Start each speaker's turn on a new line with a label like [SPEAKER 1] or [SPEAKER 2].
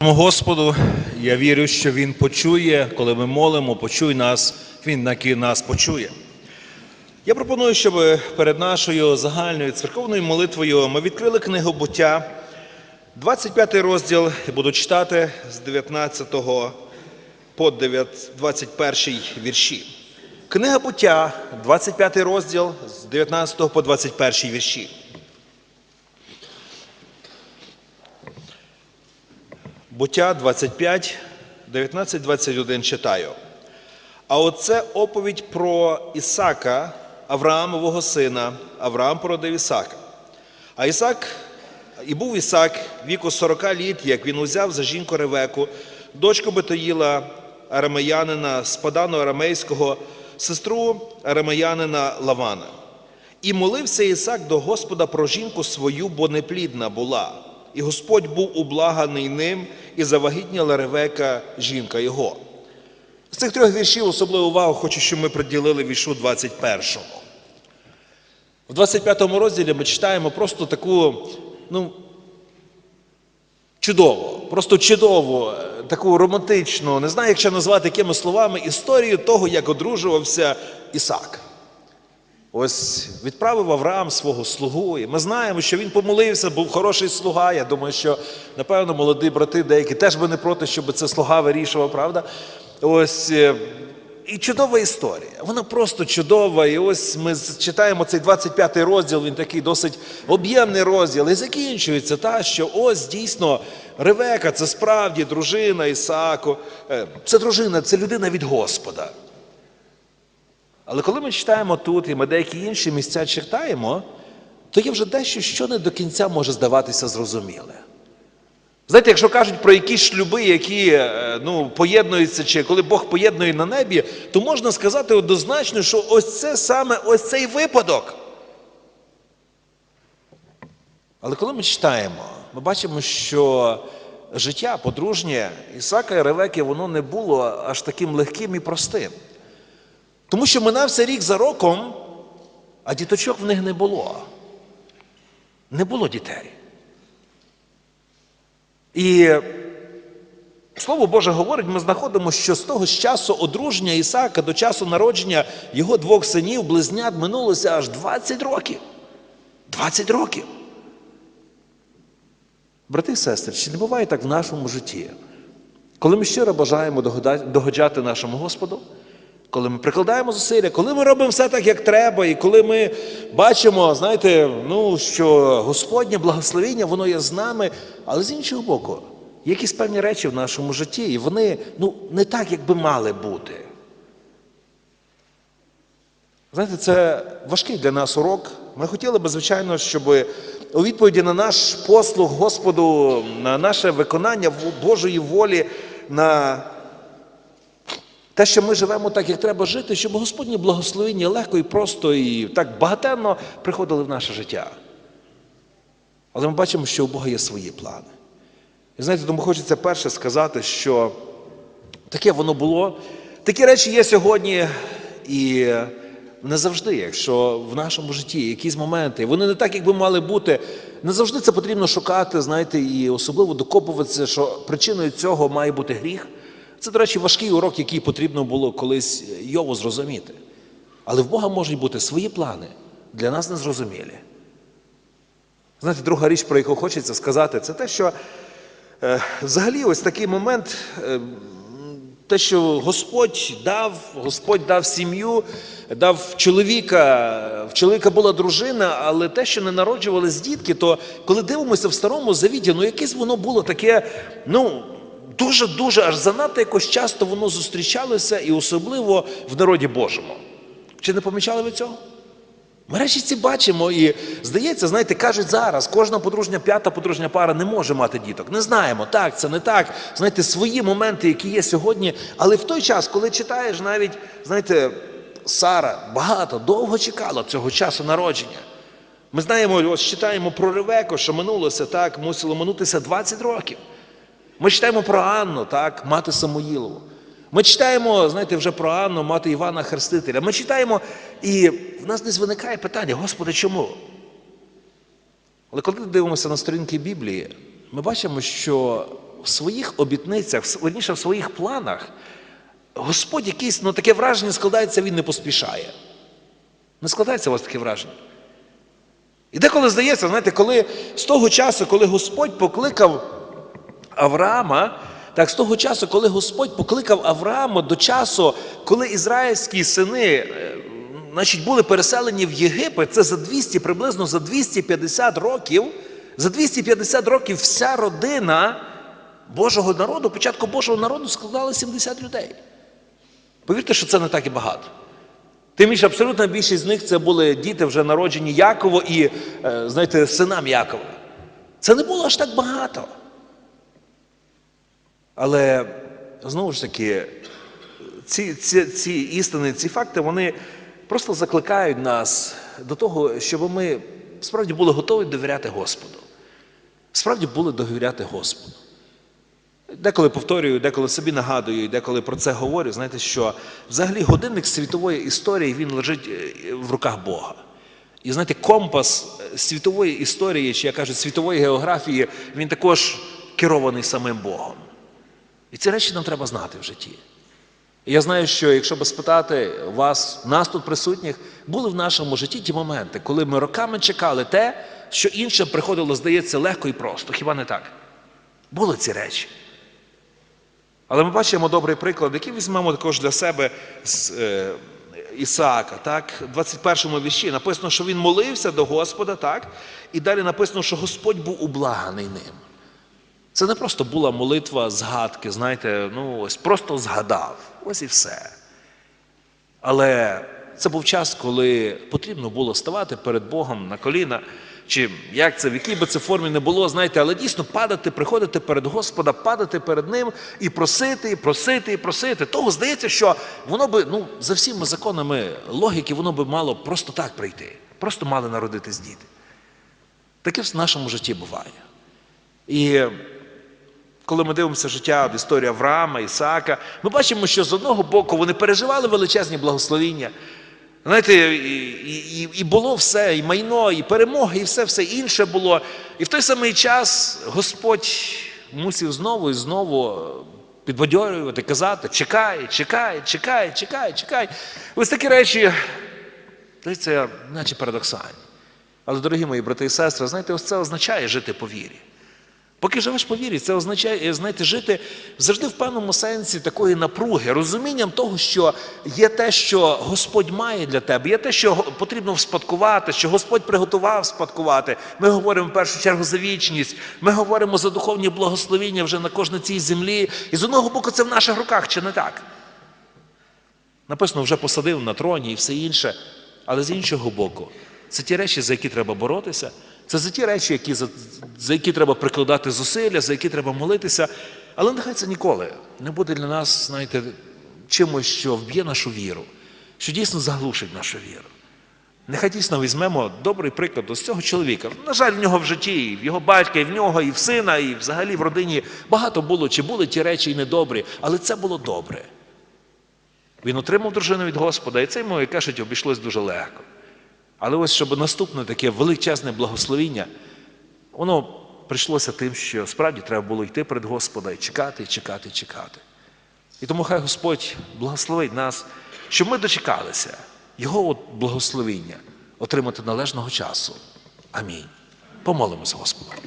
[SPEAKER 1] Господу, я вірю, що Він почує, коли ми молимо, почуй нас, Він таки нас почує. Я пропоную, щоб перед нашою загальною церковною молитвою ми відкрили книгу буття, 25 розділ, буду читати з 19 по 21 вірші. Книга буття, 25 розділ з 19 по 21 вірші. Буття 25, 19, 21 читаю. А оце оповідь про Ісака, Авраамового сина. Авраам породив Ісака. А Ісак, і був Ісак віку 40 літ, як він узяв за жінку Ревеку, дочку Бетоїла, арамеянина з Падану Арамейського, сестру арамеянина Лавана. І молився Ісак до Господа про жінку свою, бо неплідна була. І Господь був ублаганий ним, і завагітніла Ревека, жінка його. З цих трьох віршів особливу увагу хочу, щоб ми приділили віршу 21-му. В 25 розділі ми читаємо просто таку, ну, чудову, просто чудову, е, таку романтичну, не знаю, як ще назвати якими словами, історію того, як одружувався Ісак. Ось відправив Авраам свого слугу, і ми знаємо, що він помолився, був хороший слуга. Я думаю, що, напевно, молоді брати деякі теж би не проти, щоб це слуга вирішував, правда? Ось. е, І чудова історія. Вона просто чудова. І ось ми читаємо цей 25-й розділ, він такий досить об'ємний розділ. І закінчується та, що ось дійсно Ревека це справді дружина Ісааку. Е, Це дружина, це людина від Господа. Але коли ми читаємо тут і ми деякі інші місця читаємо, то є вже дещо, що не до кінця може здаватися зрозуміле. Знаєте, якщо кажуть про якісь шлюби, які е, ну, поєднуються, чи коли Бог поєднує на небі, то можна сказати однозначно, що ось це саме ось цей випадок. Але коли ми читаємо, ми бачимо, що життя подружнє Ісака і Ревеки, воно не було аж таким легким і простим. Тому що минався рік за роком, а діточок в них не було. Не було дітей. І Слово Боже говорить, ми знаходимо, що з того ж часу одруження Ісака до часу народження його двох синів, близнят, минулося аж 20 років. 20 років. Брати і сестри, чи не буває так в нашому житті? Коли ми щиро бажаємо догоджати нашому Господу, коли ми прикладаємо зусилля, коли ми робимо все так, як треба, і коли ми бачимо, знаєте, ну, що Господнє благословіння, воно є з нами, але з іншого боку, якісь певні речі в нашому житті, і вони ну, не так, як би мали бути. Знаєте, це важкий для нас урок. Ми хотіли би, звичайно, щоб у відповіді на наш послуг Господу, на наше виконання Божої волі, на те, що ми живемо так, як треба жити, щоб Господні благословення легко і просто і так багатенно приходили в наше життя. Але ми бачимо, що у Бога є свої плани. І знаєте, тому хочеться перше сказати, що таке воно було. Такі речі є сьогодні і не завжди, якщо в нашому житті якісь моменти, вони не так, як би мали бути. Не завжди це потрібно шукати, знаєте, і особливо докопуватися, що причиною цього має бути гріх. Це, до речі, важкий урок, який потрібно було колись Йову зрозуміти. Але в Бога можуть бути свої плани, для нас незрозумілі. Знаєте, друга річ, про яку хочеться сказати, це те, що е, взагалі ось такий момент, е, те, що Господь дав, Господь дав сім'ю, дав чоловіка, в чоловіка була дружина, але те, що не народжувались дітки, то коли дивимося в старому завіті, ну якесь воно було таке, ну. Дуже-дуже аж занадто якось часто воно зустрічалося і особливо в народі Божому. Чи не помічали ви цього? Ми речі ці бачимо, і здається, знаєте, кажуть зараз, кожна подружня, п'ята подружня пара не може мати діток. Не знаємо, так, це не так. Знаєте, свої моменти, які є сьогодні. Але в той час, коли читаєш навіть, знаєте, Сара багато, довго чекала цього часу народження. Ми знаємо, ось читаємо про Ревеку, що минулося так, мусило минутися 20 років. Ми читаємо про Анну, так, мати Самуїлову. Ми читаємо, знаєте, вже про Анну, мати Івана Хрестителя. Ми читаємо, і в нас десь виникає питання, Господи, чому? Але коли дивимося на сторінки Біблії, ми бачимо, що в своїх обітницях, верніше в своїх планах, Господь якийсь, ну таке враження складається, він не поспішає. Не складається у вас таке враження? І деколи здається, знаєте, коли з того часу, коли Господь покликав Авраама, так з того часу, коли Господь покликав Авраама до часу, коли ізраїльські сини е, значить, були переселені в Єгипет, це за 200, приблизно за 250 років, за 250 років вся родина Божого народу, початку Божого народу складала 70 людей. Повірте, що це не так і багато. Тим більше абсолютна більшість з них це були діти вже народжені Яково і, е, знаєте, синам Якова. Це не було аж так багато. Але знову ж таки, ці, ці, ці істини, ці факти, вони просто закликають нас до того, щоб ми справді були готові довіряти Господу. Справді були довіряти Господу. Деколи повторюю, деколи собі нагадую, деколи про це говорю, знаєте, що взагалі годинник світової історії він лежить е, в руках Бога. І знаєте, компас е, світової історії, чи я кажу, світової географії, він також керований самим Богом. І ці речі нам треба знати в житті. І я знаю, що якщо би спитати вас, нас тут присутніх, були в нашому житті ті моменти, коли ми роками чекали те, що інше приходило, здається, легко і просто. Хіба не так? Були ці речі. Але ми бачимо добрий приклад, який візьмемо також для себе з е, Ісаака. Так? В 21-му вірші написано, що він молився до Господа, так? і далі написано, що Господь був ублаганий ним. Це не просто була молитва згадки, знаєте, ну ось просто згадав. Ось і все. Але це був час, коли потрібно було ставати перед Богом на коліна, чи як це, в якій би це формі не було, знаєте, але дійсно падати, приходити перед Господа, падати перед Ним і просити, і просити, і просити. Того здається, що воно би, ну, за всіми законами логіки, воно би мало просто так прийти. Просто мали народитись діти. Таке в нашому житті буває. І коли ми дивимося життя, історію Авраама, Ісаака, ми бачимо, що з одного боку вони переживали величезні благословіння. Знаєте, і, і, і було все, і майно, і перемоги, і все все інше було. І в той самий час Господь мусив знову і знову підбадьорювати, казати: чекай, чекай, чекай, чекай, чекай. Ось такі речі, це наче парадоксальні. Але, дорогі мої брати і сестри, знаєте, ось це означає жити по вірі. Поки живеш по вірі, це означає, знаєте, жити завжди в певному сенсі такої напруги, розумінням того, що є те, що Господь має для тебе, є те, що потрібно вспадкувати, що Господь приготував спадкувати. Ми говоримо в першу чергу за вічність, ми говоримо за духовні благословіння вже на кожній цій землі. І з одного боку, це в наших руках, чи не так? Написано, вже посадив на троні і все інше. Але з іншого боку, це ті речі, за які треба боротися. Це за ті речі, які, за, за які треба прикладати зусилля, за які треба молитися. Але нехай це ніколи не буде для нас, знаєте, чимось, що вб'є нашу віру, що дійсно заглушить нашу віру. Нехай дійсно візьмемо добрий приклад ось цього чоловіка. На жаль, в нього в житті, і в його батька, і в нього, і в сина, і взагалі в родині багато було, чи були ті речі і недобрі, але це було добре. Він отримав дружину від Господа, і це йому, як кажуть, обійшлось дуже легко. Але ось щоб наступне таке величезне благословіння, воно прийшлося тим, що справді треба було йти перед Господа і чекати, і чекати, і чекати. І тому хай Господь благословить нас, щоб ми дочекалися Його от благословіння отримати належного часу. Амінь. Помолимося Господа.